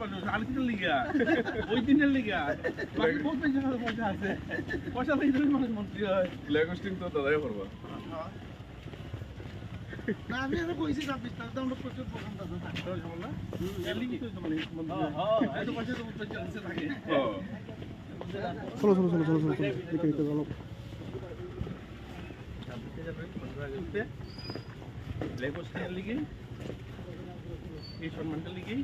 পারল আর কি লিগা ওই দিনের লিগা বাকি বহুত পয়সা পয়সা আছে চলো চলো চলো চলো চলো দেখে দেখে চলো লিগে এই সম্মানটা লিগেই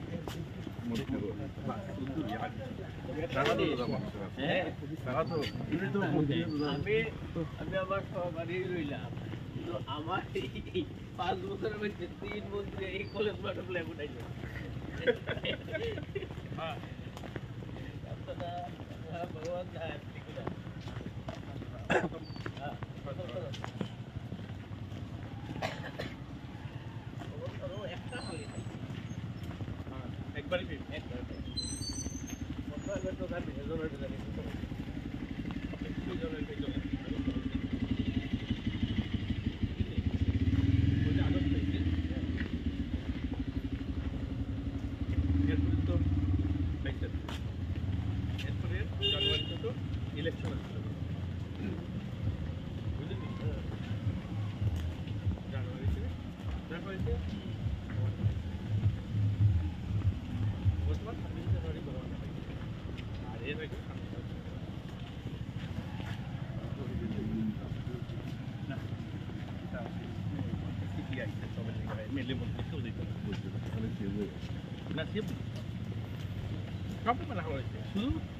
হ্যাঁ আমি আমি আমার সহকারী রইলাম। কিন্তু আমার এই পাঁচ বছরের মধ্যে তিন মন্ত্রী এই কলেজ মাঠে প্লে উঠাইছে আপনারা ভগবান ইলেকশন আসছে বুঝলি জানুয়ারিতে জানুয়ারিতে mi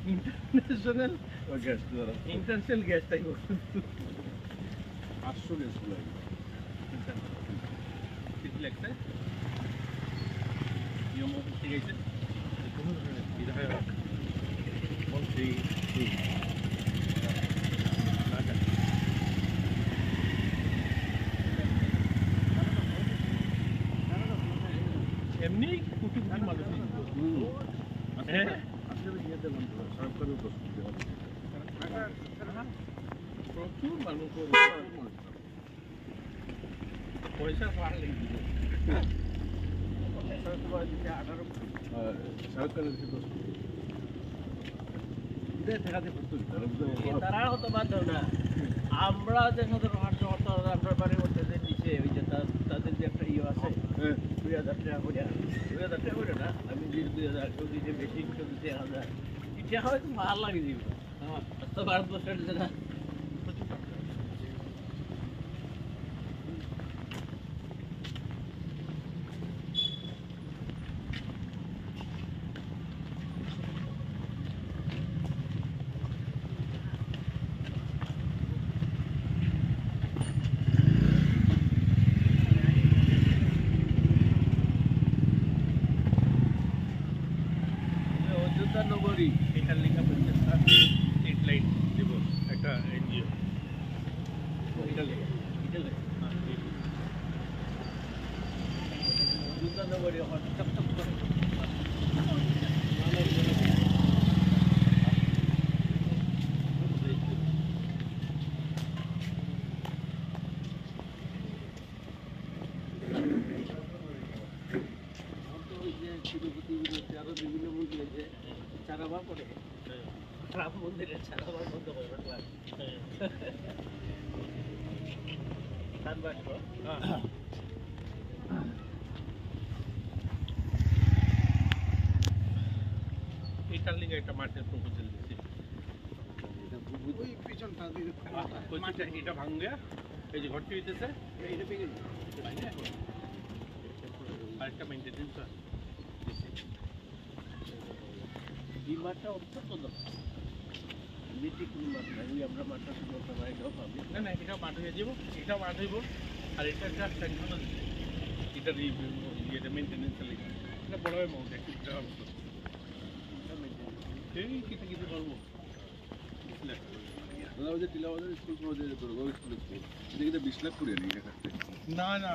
international. Gas. International gas tayo. Asu gas tu lagi. Itu lagi হ্যাঁ? প্রচুর মানুষ তারা হতে বাধ্য না। আমরা যে সাধারণ হাট আপনার বাড়ির নিচে, ওই যে তাদের যে একটা দুই হাজার টাকা করে। দুই হাজার টাকা করে না? আমি দিই দুই হাজার কেউ দিতে বেশি কেউ দিতে হাজার এটা হয়তো ভালো লাগে দিব। আমার তো ভারতবর্ষের যেটা অযোধ্যা নগরী এখান লেখা প্রচেষ্টা স্ট্রিট লাইট দিব একটা এনজিও এটা লেখা এটা লাগে। করে আরও বিভিন্ন মন্দির আছে চারাবা পড়ে রাম মন্দিরে চারাবা বন্ধ করে রাখলাম একটা মাঠের প্রপোজাল এটা ভাঙ্গে এই যে ঘরটি হইতেছে। এটা আরেকটা মেইনটেনেন্স এই মাঠটা অত্যন্ত দরকার এমনিতে কোনো মাঠ নাই আমরা মাঠটা শুরু করতে পারি এটাও পাবি। না না এটা মাঠ হয়ে যাব এটা মাঠ হইব আর এটা একটা এই ইয়েটা মেইনটেনেন্স লিগে। এটা বড় অ্যামাউন্ট একটু টাকা এই কিছু কিছু করব দাদা ওই যে স্কুল প্রজেক্ট করব স্কুল। স্কুল কিন্তু বিশ লাখ করে নিয়ে না না